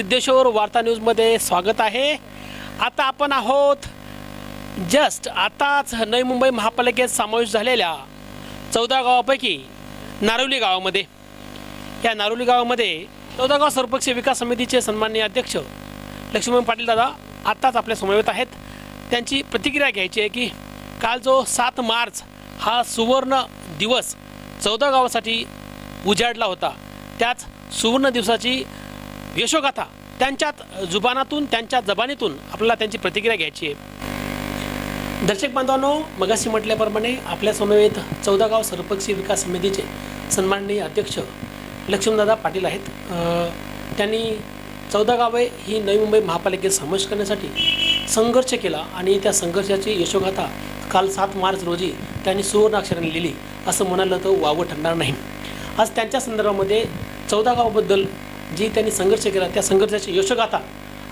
सिद्धेश्वर वार्ता न्यूजमध्ये स्वागत आहे. आता आपण आहोत जस्ट आताच नवी मुंबई महापालिकेत समावेश झालेल्या चौदा गावापैकी नारोली गावामध्ये. या नारोली गावामध्ये चौदा गाव सर्वपक्षीय विकास समितीचे सन्माननीय अध्यक्ष लक्ष्मण पाटील दादा आत्ताच आपल्या समवेत आहेत. त्यांची प्रतिक्रिया घ्यायची आहे की काल जो सात मार्च हा सुवर्ण दिवस चौदा गावासाठी उजाडला होता. त्याच सुवर्ण दिवसाची यशोगाथा. त्यांच्यात जुबानातून त्यांच्या जबानीतून आपल्याला त्यांची प्रतिक्रिया घ्यायची आहे. दर्शक बांधवांनो मगाशी म्हटल्याप्रमाणे आपल्या समवेत चौदा गाव सर्वपक्षीय विकास समितीचे सन्माननीय अध्यक्ष लक्ष्मणदादा पाटील आहेत. त्यांनी चौदा गावे ही नवी मुंबई महापालिकेत समावेश करण्यासाठी संघर्ष केला आणि त्या संघर्षाची यशोगाथा काल सात मार्च रोजी त्यांनी सुवर्णाक्षराने लिहिली असं म्हणालं तर वावं ठरणार नाही. आज त्यांच्या संदर्भामध्ये चौदा गावाबद्दल जी त्यांनी संघर्ष केला त्या संघर्षाची यशोगाथा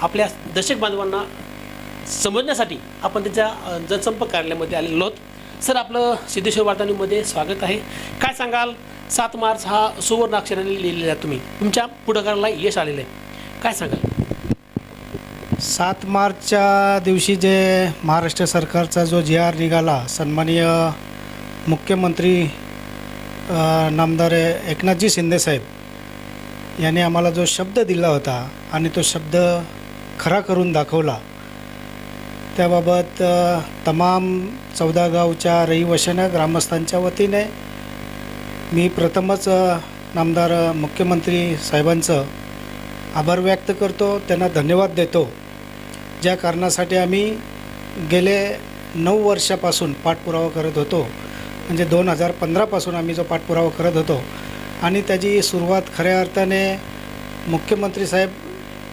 आपल्या दर्शक बांधवांना समजण्यासाठी आपण त्याच्या अ, जनसंपर्क कार्यालयामध्ये आलेलो आहोत. सर आपलं सिद्धेश्वर वार्तानीमध्ये स्वागत आहे. काय सांगाल? सात मार्च हा सुवर्ण अक्षराने लिहिलेला आहे तुम्ही. तुमच्या पुढाकाराला यश आलेलं आहे. काय सांगाल? सात मार्चच्या दिवशी जे महाराष्ट्र सरकारचा जो जी आर निघाला सन्माननीय मुख्यमंत्री नामदार एकनाथजी शिंदेसाहेब याने आम्हाला जो शब्द दिला होता आणि तो शब्द खरा करून दाखवला त्याबाबत तमाम चौदा गावच्या रहिवाशांना ग्रामस्थांच्या वतीने मी प्रथमच नामदार मुख्यमंत्री साहेबांचं आभार व्यक्त करतो त्यांना धन्यवाद देतो. ज्या कारणासाठी आम्ही गेले नऊ वर्षापासून पाठपुरावा करत होतो. म्हणजे दोन हजार पंधरापासून आम्ही जो पाठपुरावा करत होतो आणि त्याची सुरुवात खऱ्या अर्थाने मुख्यमंत्री साहेब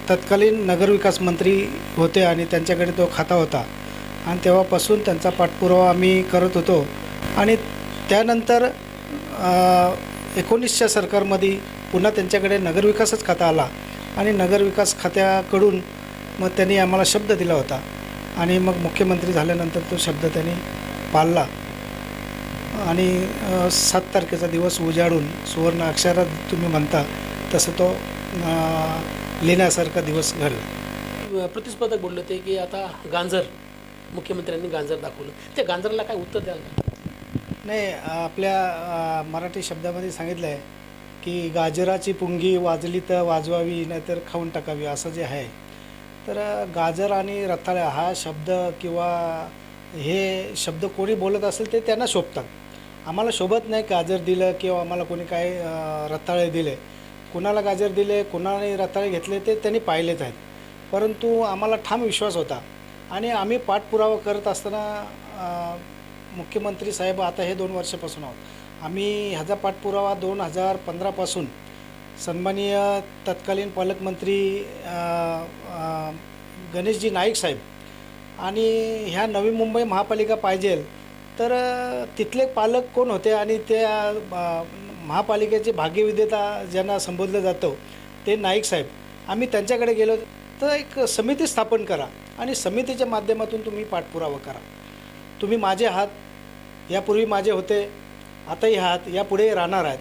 तत्कालीन नगरविकास मंत्री होते आणि त्यांच्याकडे तो खाता होता. आणि तेव्हापासून त्यांचा पाठपुरावा आम्ही करत होतो. आणि त्यानंतर एकोणीसच्या सरकारमध्ये पुन्हा त्यांच्याकडे नगरविकासच खाता आला. आणि नगरविकास खात्याकडून मग त्यांनी आम्हाला शब्द दिला होता. आणि मग मुख्यमंत्री झाल्यानंतर तो शब्द त्यांनी पाळला. आणि सात तारखेचा दिवस उजाडून सुवर्ण अक्षरात तुम्ही म्हणता तसं तो लिहिण्यासारखा दिवस घडला. प्रतिस्पर्धक बोलले होते की आता गांजर मुख्यमंत्र्यांनी गांजर दाखवलं. त्या गांजरला काय उत्तर द्याल? नाही आपल्या मराठी शब्दामध्ये सांगितलं आहे की गाजराची पुंगी वाजली तर वाजवावी नाहीतर खाऊन टाकावी असं जे आहे. तर गाजर आणि रताळ्या हा शब्द किंवा हे शब्द कोणी बोलत असेल ते त्यांना शोभतात. आम्हाला शोभत नाही गाजर दिलं किंवा आम्हाला कोणी काय रताळे दिले. कुणाला गाजर दिले कुणाने रताळे घेतले ते त्यांनी पाहिलेच आहेत. परंतु आम्हाला ठाम विश्वास होता. आणि आम्ही पाठपुरावा करत असताना मुख्यमंत्री साहेब आता हे दोन वर्षापासून आहोत. आम्ही ह्याचा पाठपुरावा दोन हजार पंधरापासून सन्माननीय तत्कालीन पालकमंत्री गणेशजी नाईक साहेब आणि ह्या नवी मुंबई महापालिका पाहिजेल तर तिथले पालक कोण होते आणि त्या महापालिकेचे भाग्यविधेता ज्यांना संबोधलं जातं ते नाईक साहेब. आम्ही त्यांच्याकडे गेलो तर एक समिती स्थापन करा आणि समितीच्या माध्यमातून तुम्ही पाठपुरावा करा. तुम्ही माझे आहात यापूर्वी माझे होते आताही आहात यापुढे राहणार आहेत.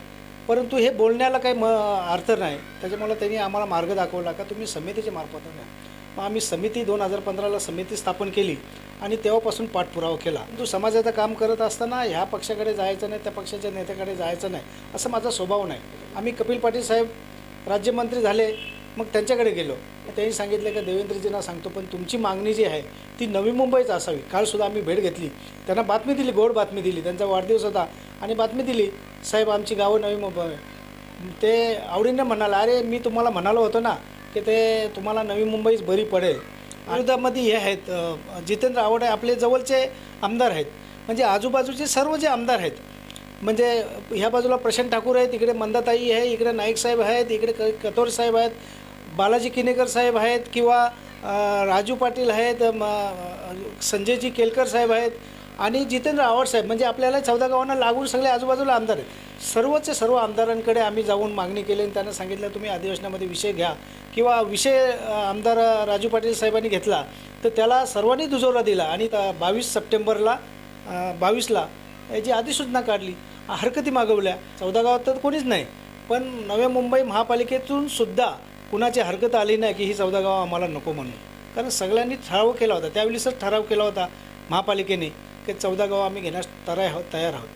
परंतु हे बोलण्याला काही म अर्थ नाही. त्याच्यामुळे त्यांनी आम्हाला मार्ग दाखवला का तुम्ही समितीच्या मार्फत मग आम्ही समिती दोन हजार पंधराला समिती स्थापन केली. आणि तेव्हापासून पाठपुरावा केला. परंतु समाजाचं काम करत असताना ह्या पक्षाकडे जायचं नाही त्या पक्षाच्या नेत्याकडे जायचं नाही असं माझा स्वभाव नाही. आम्ही कपिल पाटील साहेब राज्यमंत्री झाले मग त्यांच्याकडे गेलो. त्यांनी सांगितलं की देवेंद्रजींना सांगतो पण तुमची मागणी जी आहे ती नवी मुंबईच असावी. कालसुद्धा आम्ही भेट घेतली. त्यांना बातमी दिली गोड बातमी दिली. त्यांचा वाढदिवस होता. आणि बातमी दिली साहेब आमची गावं नवी मुंबई ते आवडीनं म्हणाला अरे मी तुम्हाला म्हणालो होतो ना की ते तुम्हाला नवी मुंबईच बरी पडेल. विरोधामध्ये हे आहेत. जितेंद्र आवडे आपले जवळचे आमदार आहेत. म्हणजे आजूबाजूचे सर्व जे आमदार आहेत म्हणजे ह्या बाजूला प्रशांत ठाकूर आहेत इकडे मंदाताई आहे इकडे नाईक साहेब आहेत इकडे क कतोर साहेब आहेत बालाजी किनेकर साहेब आहेत किंवा राजू पाटील आहेत संजयजी केलकर साहेब आहेत आणि जितेंद्र आव्हाड साहेब. म्हणजे आपल्याला चौदा गावांना लागून सगळे आजूबाजूला आमदार आहेत. सर्वच सर्व आमदारांकडे आम्ही जाऊन मागणी केली आणि त्यांना सांगितलं तुम्ही अधिवेशनामध्ये विषय घ्या किंवा विषय आमदार राजू पाटील साहेबांनी घेतला तर त्याला सर्वांनी दुजोरा दिला आणि बावीस सप्टेंबरला बावीसला याची अधिसूचना काढली. हरकती मागवल्या. चौदा गावात तर कोणीच नाही. पण नव्या मुंबई महापालिकेतून सुद्धा कुणाची हरकत आली नाही की ही चौदा गावं आम्हाला नको म्हणून. कारण सगळ्यांनी ठराव केला होता. त्यावेळेसच ठराव केला होता महापालिकेने की चौदा गावं आम्ही घेण्यास तयार आहोत तयार आहोत.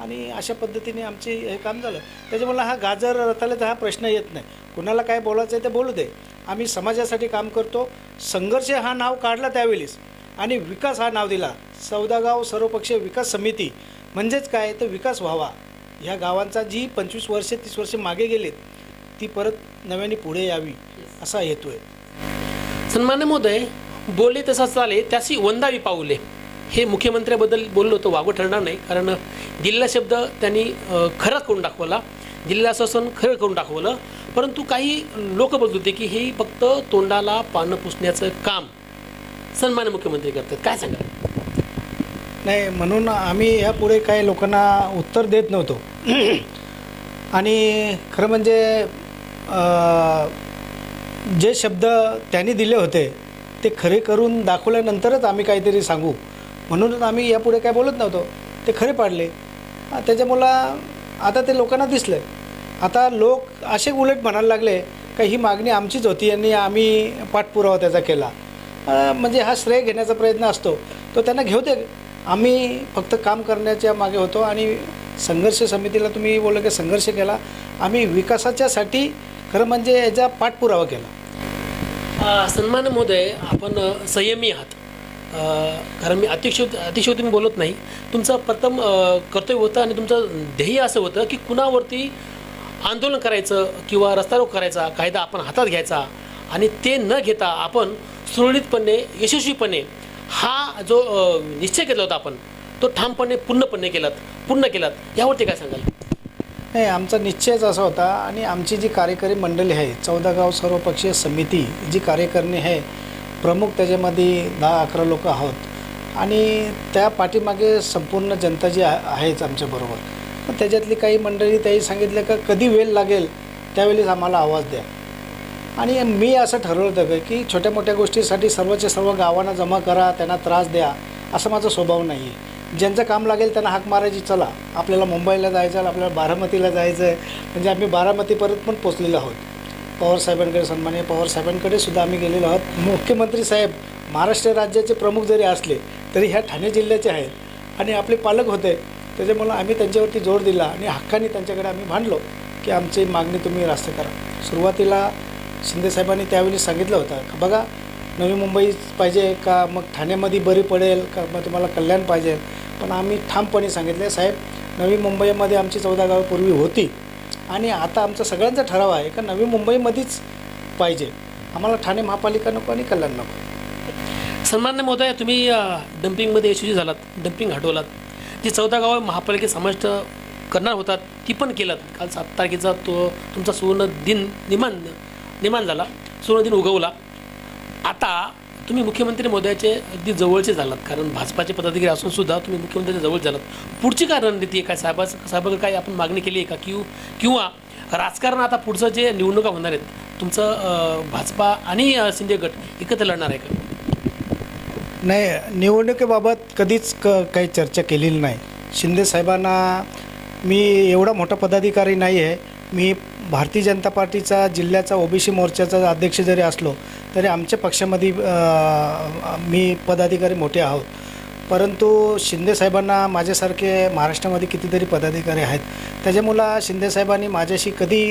आणि अशा पद्धतीने आमचे हे काम झालं. त्याच्यामुळे हा गाजर रताळ्याचा हा प्रश्न येत नाही. कुणाला काय बोलायचं आहे ते बोलू दे. आम्ही समाजासाठी काम करतो. संघर्ष हा नाव काढला त्यावेळेस. आणि विकास हा नाव दिला. सौदागाव सर्वपक्षीय विकास समिती. म्हणजेच काय? तर विकास व्हावा. ह्या गावांचा जी पंचवीस वर्षे तीस वर्षे मागे गेलेत ती परत नव्याने पुढे यावी असा हेतू आहे. सन्मान्य महोदय बोले तसा चाले त्याशी वंदावी पाऊले हे मुख्यमंत्र्याबद्दल बोललो होतो वागू ठरणार नाही. कारण दिलेला शब्द त्यांनी अ, खरा करून दाखवला. दिलेलं आश्वासन खरं करून दाखवलं. परंतु काही लोक बोलत होते की हे फक्त तोंडाला पानं पुसण्याचं काम सन्मान मुख्यमंत्री करतात. काय सांगा नाही म्हणून आम्ही यापुढे काही लोकांना उत्तर देत नव्हतो. आणि खरं म्हणजे जे शब्द त्यांनी दिले होते ते खरे करून दाखवल्यानंतरच आम्ही काहीतरी सांगू. म्हणूनच आम्ही यापुढे काय बोलत नव्हतो. ते खरे पाडले. त्याच्यामुळं आता ते लोकांना दिसलं आता लोक असे उलट म्हणायला लागले का ही मागणी आमचीच होती आणि आम्ही पाठपुरावा त्याचा केला. म्हणजे हा श्रेय घेण्याचा प्रयत्न असतो. तो त्यांना घेऊ दे. आम्ही फक्त काम करण्याच्या मागे होतो आणि संघर्ष समितीला तुम्ही बोललं की संघर्ष केला. आम्ही विकासाच्यासाठी खरं म्हणजे याचा पाठपुरावा केला. सन्मान महोदय आपण संयमी आहात. कारण मी अतिशय अतिशय तुम्ही बोलत नाही. तुमचं प्रथम कर्तव्य होतं आणि तुमचं ध्येय असं होतं की कुणावरती आंदोलन करायचं किंवा रस्तारोक करायचा कायदा आपण हातात घ्यायचा आणि ते न घेता आपण सुरळीतपणे यशस्वीपणे हा जो निश्चय केला होता आपण तो ठामपणे पूर्णपणे केलात पूर्ण केलात. यावरती काय सांगाल? नाही आमचा निश्चयच असा होता आणि आमची जी कार्यकारी मंडळी आहे चौदा गाव सर्वपक्षीय समिती जी कार्यकारिणी आहे प्रमुख त्याच्यामध्ये दहा अकरा लोक आहोत. आणि त्या पाठीमागे संपूर्ण जनता जी आहेच आमच्याबरोबर पण त्याच्यातली काही मंडळी त्याही सांगितलं का कधी वेळ लागेल त्यावेळेस आम्हाला आवाज द्या. आणि मी असं ठरवलं होतं की छोट्या मोठ्या गोष्टीसाठी सर्वच्या सर्व गावांना जमा करा त्यांना त्रास द्या असं माझा स्वभाव नाही आहे ज्यांचं काम लागेल त्यांना हाक मारायची चला. आपल्याला मुंबईला जायचं आपल्याला बारामतीला जायचं आहे म्हणजे आम्ही बारामतीपर्यंत पण पोचलेलो आहोत. पवार साहेबांकडे सन्माननीय पवार साहेबांकडे सुद्धा आम्ही गेलेलो आहोत. मुख्यमंत्री साहेब महाराष्ट्र राज्याचे प्रमुख जरी असले तरी ह्या ठाणे जिल्ह्याचे आहेत. आणि आपले पालक होते त्याच्यामुळं आम्ही त्यांच्यावरती जोर दिला आणि हक्काने त्यांच्याकडे आम्ही भांडलो की आमची मागणी तुम्ही रास्त करा. सुरुवातीला शिंदेसाहेबांनी त्यावेळी सांगितलं होतं का बघा नवी मुंबई पाहिजे का मग ठाण्यामध्ये बरी पडेल का मग तुम्हाला कल्याण पाहिजे? पण आम्ही ठामपणे सांगितले साहेब नवी मुंबईमध्ये आमची चौदा गावं पूर्वी होती आणि आता आमचा सगळ्यांचा ठराव आहे का नवी मुंबईमध्येच पाहिजे. आम्हाला ठाणे महापालिका नको आणि कल्याण नको. सन्मान्य महोदय तुम्ही डम्पिंगमध्ये यशस्वी झालात डम्पिंग हटवलात. जी चौदा गावं महापालिकेत समाविष्ट करणार होतात ती पण केलात. काल सात तारखेचा तो तुमचा सुवर्ण दिन निमान निमान झाला. सुवर्ण दिन उगवला. आता तुम्ही मुख्यमंत्री मोदयाचे अगदी जवळचे झालात कारण भाजपाचे पदाधिकारी असून सुद्धा तुम्ही मुख्यमंत्री जवळ झालात. पुढची काय रणनीती आहे काय साहेबा? साहेबांना काय आपण मागणी केली आहे का? किंवा किंवा राजकारण आता पुढचं जे निवडणुका होणार आहेत तुमचं भाजपा आणि शिंदे गट एकत्र लढणार आहे का? नाही निवडणुकीबाबत कधीच क काही चर्चा केलेली नाही. शिंदे साहेबांना मी एवढा मोठा पदाधिकारी नाही आहे मी भारतीय जनता पार्टीचा जिल्ह्याचा ओबीसी मोर्चाचा अध्यक्ष जरी असलो तरी आमच्या पक्षामध्ये मी पदाधिकारी मोठे आहोत. परंतु शिंदे साहेबांना माझ्यासारखे महाराष्ट्रामध्ये कितीतरी पदाधिकारी आहेत. त्याच्यामुळं शिंदे साहेबांनी माझ्याशी कधी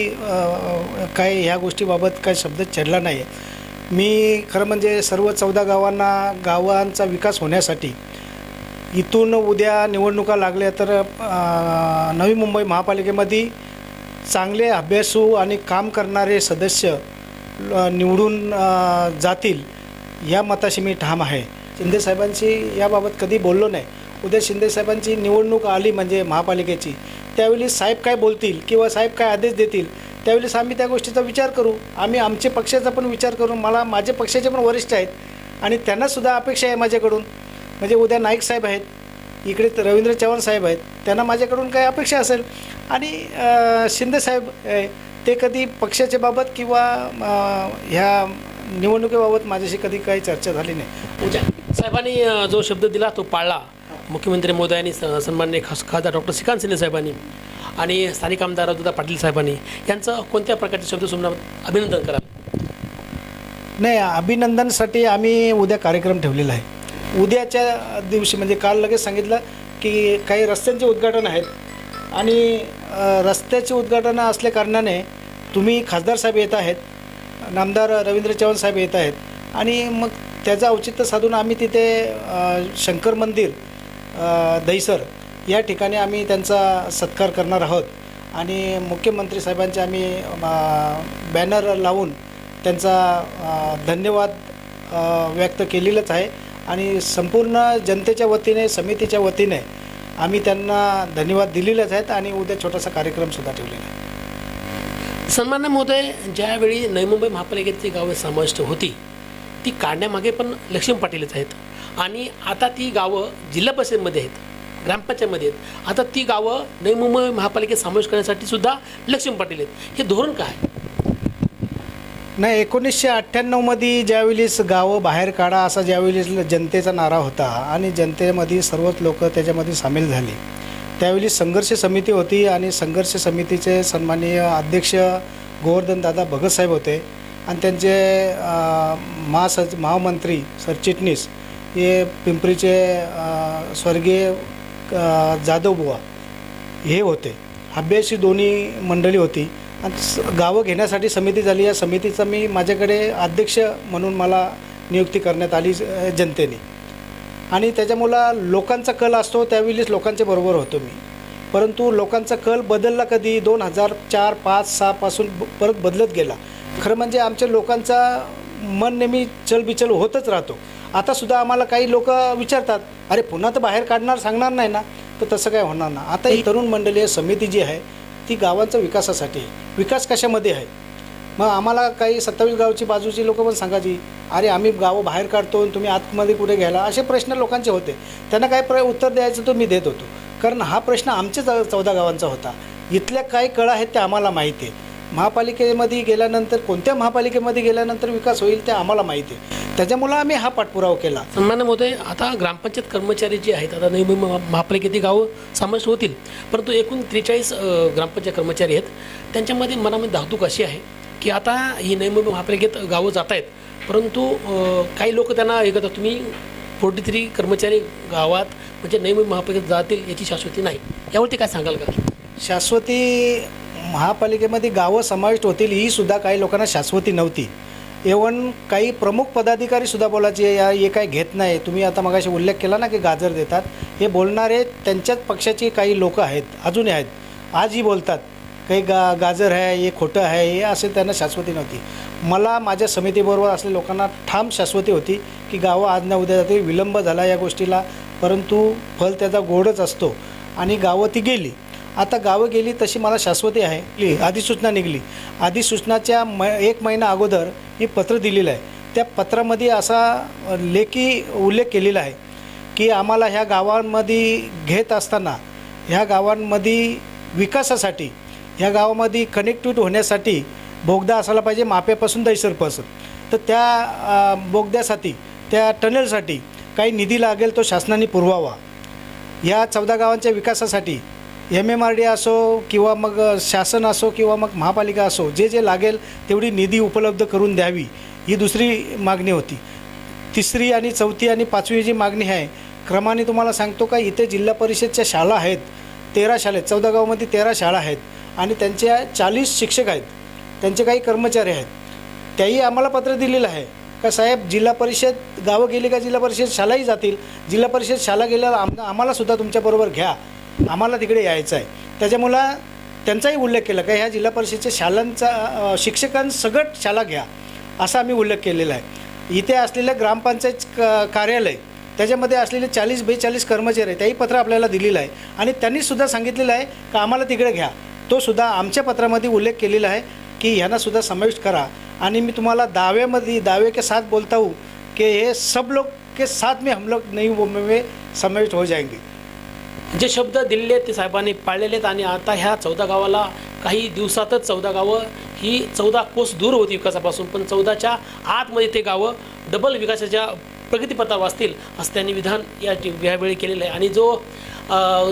काय ह्या गोष्टीबाबत काही शब्द छेडला नाही आहे मी खरं म्हणजे सर्व चौदा गावांना गावांचा विकास होण्यासाठी इथून उद्या निवडणुका लागल्या तर नवी मुंबई महापालिकेमध्ये चांगले अभ्यासू आणि काम करणारे सदस्य निवडून जातील या मताशी मी ठाम आहे. शिंदेसाहेबांशी याबाबत कधी बोललो नाही. उद्या शिंदेसाहेबांची निवडणूक आली म्हणजे महापालिकेची. त्यावेळी साहेब काय बोलतील किंवा साहेब काय आदेश देतील त्यावेळेस आम्ही त्या गोष्टीचा विचार करू. आम्ही आमचे पक्षाचा पण विचार करू. मला माझे पक्षाचे पण वरिष्ठ आहेत आणि त्यांनासुद्धा अपेक्षा आहे माझ्याकडून. म्हणजे उद्या नाईक साहेब आहेत इकडे रवींद्र चव्हाण साहेब आहेत त्यांना माझ्याकडून काही अपेक्षा असेल. आणि अ, शिंदे साहेब अ, ते कधी पक्षाच्या बाबत किंवा ह्या निवडणुकीबाबत माझ्याशी कधी काही चर्चा झाली नाही. उद्या साहेबांनी जो शब्द दिला तो पाळला. मुख्यमंत्री मोदयांनी स- सन्मान्य खास खासदार डॉक्टर श्रीकांत शिंदे साहेबांनी आणि स्थानिक आमदार दुधा पाटील साहेबांनी. यांचं कोणत्या प्रकारचे शब्द सुमना अभिनंदन कराल? नाही अभिनंदनसाठी आम्ही उद्या कार्यक्रम ठेवलेला आहे. उद्याच्या दिवशी म्हणजे काल लगेच सांगितलं की काही रस्त्यांचे उद्घाटन आहेत आणि रस्त्याचे उद्घाटन असल्या कारणाने तुम्ही खासदार साहेब येत आहेत नामदार रवींद्र चव्हाण साहेब येत आहेत आणि मग त्याचं औचित्य साधून आम्ही तिथे शंकर मंदिर दहिसर या ठिकाणी आम्ही त्यांचा सत्कार करणार आहोत. आणि मुख्यमंत्री साहेबांचे आम्ही बॅनर लावून त्यांचा धन्यवाद व्यक्त केलेलंच आहे. आणि संपूर्ण जनतेच्या वतीने समितीच्या वतीने आम्ही त्यांना धन्यवाद दिलेलेच आहेत आणि उद्या छोटासा कार्यक्रमसुद्धा ठेवलेला आहे. सन्मान्य महोदय ज्यावेळी नवी मुंबई महापालिकेची गावं समाविष्ट होती ती काढण्यामागे पण लक्ष्मी पाटीलच आहेत. आणि आता ती गावं जिल्हा परिषदेमध्ये आहेत ग्रामपंचायतमध्ये आहेत. आता ती गावं नवी मुंबई महापालिकेत समावेश करण्यासाठी सुद्धा लक्ष्मी पाटील आहेत. हे धोरण काय नाही एकोणीसशे अठ्ठ्याण्णवमध्ये ज्यावेळेस गावं बाहेर काढा असा ज्यावेळेस जनतेचा नारा होता आणि जनतेमध्ये सर्वच लोक त्याच्यामध्ये सामील झाली. त्यावेळी संघर्ष समिती होती आणि संघर्ष समितीचे सन्माननीय अध्यक्ष गोवर्धनदादा भगतसाहेब होते. आणि त्यांचे महासच महामंत्री सरचिटणीस हे पिंपरीचे स्वर्गीय जाधव जाधवबुवा हे होते. अभ्यासी दोन्ही मंडळी होती. गावं घेण्यासाठी समिती झाली. या समितीचा मी माझ्याकडे अध्यक्ष म्हणून मला नियुक्ती करण्यात आली जनतेने. आणि त्याच्यामुळं लोकांचा कल असतो त्यावेळीच लोकांच्या बरोबर होतो मी. परंतु लोकांचा कल बदलला कधी? दोन हजार चार पाच सहापासून परत बदलत गेला. खरं म्हणजे आमच्या लोकांचा मन नेहमी चलबिचल होतच राहतो. आतासुद्धा आम्हाला काही लोक विचारतात अरे पुन्हा तर बाहेर काढणार सांगणार नाही ना? तर तसं काय होणार ना? आता ही तरुण मंडळीय समिती जी आहे ती गावांच्या विकासासाठी. आहे. विकास कशामध्ये आहे? मग आम्हाला काही सत्तावीस गावची बाजूची लोकं पण सांगायची अरे आम्ही गावं बाहेर काढतो आणि तुम्ही आतमध्ये कुठे घ्यायला? असे प्रश्न लोकांचे होते. त्यांना काय प्र उत्तर द्यायचं तो मी देत होतो. कारण हा प्रश्न आमच्या चौदा गावांचा होता. इथल्या काय कळा आहेत ते आम्हाला माहिती आहे महापालिकेमध्ये गेल्यानंतर कोणत्या महापालिकेमध्ये गेल्यानंतर विकास होईल ते आम्हाला माहिती आहे. त्याच्यामुळं आम्ही हा पाठपुरावा केला. सन्मान्य महोदय आता ग्रामपंचायत कर्मचारी जे आहेत आता नवी मुंबई महा- महापालिकेतील गावं समाविष्ट होतील परंतु एकूण त्रेचाळीस ग्रामपंचायत कर्मचारी आहेत. त्यांच्यामध्ये मनामध्ये धाकधूक अशी आहे की आता ही नवी मुंबई महापालिकेत गावं जात आहेत परंतु काही लोक त्यांना हे करतात तुम्ही फोर्टी थ्री कर्मचारी गावात म्हणजे नवी मुंबई महापालिकेत जातील याची शाश्वती नाही. यावरती काय सांगाल का? शाश्वती महापालिकेमध्ये गावं समाविष्ट होतील ही सुद्धा काही लोकांना शाश्वती नव्हती. इवन काही प्रमुख पदाधिकारी सुद्धा बोलायचे या हे काय घेत नाही. तुम्ही आता मगाशी उल्लेख केला ना की गाजर देतात. हे बोलणारे त्यांच्याच पक्षाची काही लोक आहेत अजूनही आहेत. आजही बोलतात काही गा गाजर आहे हे खोटं आहे हे असे त्यांना शाश्वती नव्हती. मला माझ्या समितीबरोबर असलेल्या लोकांना ठाम शाश्वती होती की गावं आज ना उद्या जाते विलंब झाला या गोष्टीला परंतु फल त्याचा गोडच असतो. आणि गावं ती गेली. आता गावं गेली तशी मला शाश्वती आहे. अधिसूचना निघली. अधिसूचनाच्या म एक महिना अगोदर हे पत्र दिलेलं आहे. त्या पत्रामध्ये असा लेखी उल्लेख केलेला आहे की आम्हाला ह्या गावांमध्ये घेत असताना ह्या गावांमध्ये विकासासाठी ह्या गावामध्ये कनेक्टिव्हिटी होण्यासाठी बोगदा असायला पाहिजे माप्यापासून दैसरपासून तर त्या बोगद्यासाठी त्या टनेलसाठी काही निधी लागेल तो शासनाने पुरवावा. या चौदा गावांच्या विकासासाठी एम एम आर डी असो किंवा मग शासन असो किंवा मग महापालिका असो जे जे लागेल तेवढी निधी उपलब्ध करून द्यावी ही दुसरी मागणी होती. तिसरी आणि चौथी आणि पाचवी जी मागणी आहे क्रमाने तुम्हाला सांगतो का इथे जिल्हा परिषदच्या शाळा आहेत तेरा शाळा आहेत चौदा गावामध्ये तेरा शाळा आहेत आणि त्यांच्या चाळीस शिक्षक आहेत त्यांचे काही कर्मचारी आहेत. त्याही आम्हाला पत्र दिलेलं आहे का साहेब जिल्हा परिषद गावं गेली का जिल्हा परिषद शाळाही जातील जिल्हा परिषद शाळा गेल्यावर आम आम्हालासुद्धा तुमच्याबरोबर घ्या. आम्हाला तिकडे यायचं आहे. त्याच्यामुळं त्यांचाही उल्लेख केला का ह्या जिल्हा परिषदेच्या शालांचा शिक्षकांसगट शाला घ्या असा आम्ही उल्लेख केलेला आहे. इथे असलेलं ग्रामपंचायत क कार्यालय त्याच्यामध्ये असलेले चाळीस बेचाळीस कर्मचारी आहे त्याही पत्र आपल्याला दिलेलं आहे. आणि त्यांनीसुद्धा सांगितलेलं आहे का आम्हाला तिकडे घ्या. तो सुद्धा आमच्या पत्रामध्ये उल्लेख केलेला आहे की ह्यांनासुद्धा समाविष्ट करा. आणि मी तुम्हाला दाव्यामध्ये दावे के साथ बोलता हूँ कि हे सब लोग के साथ में हम लोग नई में समाविष्ट हो जाएंगे. जे शब्द दिलेले ते साहेबांनी पाळलेले आहेत आणि आता ह्या चौदा गावाला काही दिवसातच चौदा गावं ही चौदा कोस दूर होती विकासापासून पण चौदाच्या आतमध्ये ते गावं डबल विकासाच्या प्रगतीपथावर वाचतील असं त्यांनी विधान या यावेळी केलेलं आहे. आणि जो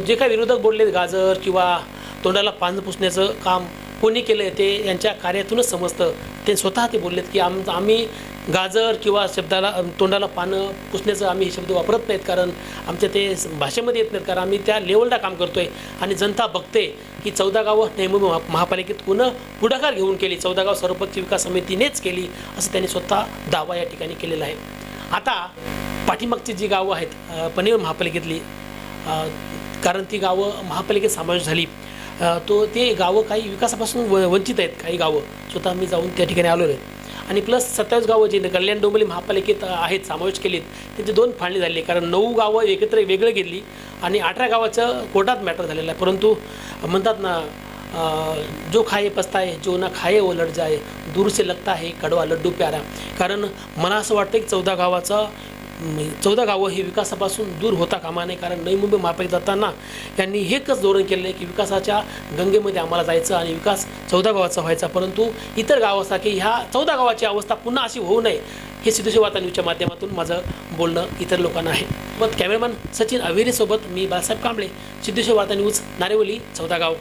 जे काही विरोधक बोलले गाजर किंवा तोंडाला पानं पुसण्याचं काम कोणी केलं आहे ते यांच्या कार्यातूनच समजतं. ते स्वतः ते बोललेत की आम आम्ही गाजर किंवा शब्दाला तोंडाला पानं पुसण्याचं आम्ही हे शब्द वापरत नाहीत. कारण आमच्या ते भाषेमध्ये येत नाहीत. कारण आम्ही त्या लेवलला काम करतोय. आणि जनता बघते की चौदा गावं नेहमी महा महापालिकेत पुन्हा पुढाकार घेऊन केली. चौदा गाव सर्वपक्षी विकास समितीनेच केली असं त्यांनी स्वतः दावा या ठिकाणी केलेला आहे. आता पाठीमागची जी गावं आहेत पनवेल महापालिकेतली कारण ती गावं महापालिकेत समावेश झाली. तो ते गावं काही विकासापासून व वंचित आहेत काही गावं. स्वतः मी जाऊन त्या ठिकाणी आलेलो आहे. आणि प्लस सत्तावीस गावं जी कल्याण डोंबिवली महापालिकेत आहेत समावेश केलीत त्यांची दोन फाळणी झाली. कारण नऊ गावं एकत्र वेगळं गेली आणि अठरा गावाचं कोर्टात मॅटर झालेलं आहे. परंतु म्हणतात ना जो खाये पस्ताए जो ना खाये ओलट जाय जाए दूर से लगता है कडवा लड्डू प्यारा. कारण मला असं वाटतं की चौदा गावाचा चौदा गावं हे विकासापासून दूर होता कामा नये. कारण नवी मुंबई महापालिका जाताना यांनी हेच धोरण केलेलं आहे की विकासाच्या गंगेमध्ये आम्हाला जायचं आणि विकास चौदा गावाचा व्हायचा. परंतु इतर गावासारखी ह्या चौदा गावाची अवस्था पुन्हा अशी होऊ नये हे सिद्धेश्वर न्यूजच्या माध्यमातून माझं बोलणं इतर लोकांना आहे. मग कॅमेरामॅन सचिन अविरेसोबत मी बाळासाहेब कांबळे सिद्धेश्वर वार्ता न्यूज नारेवली चौदा गाव.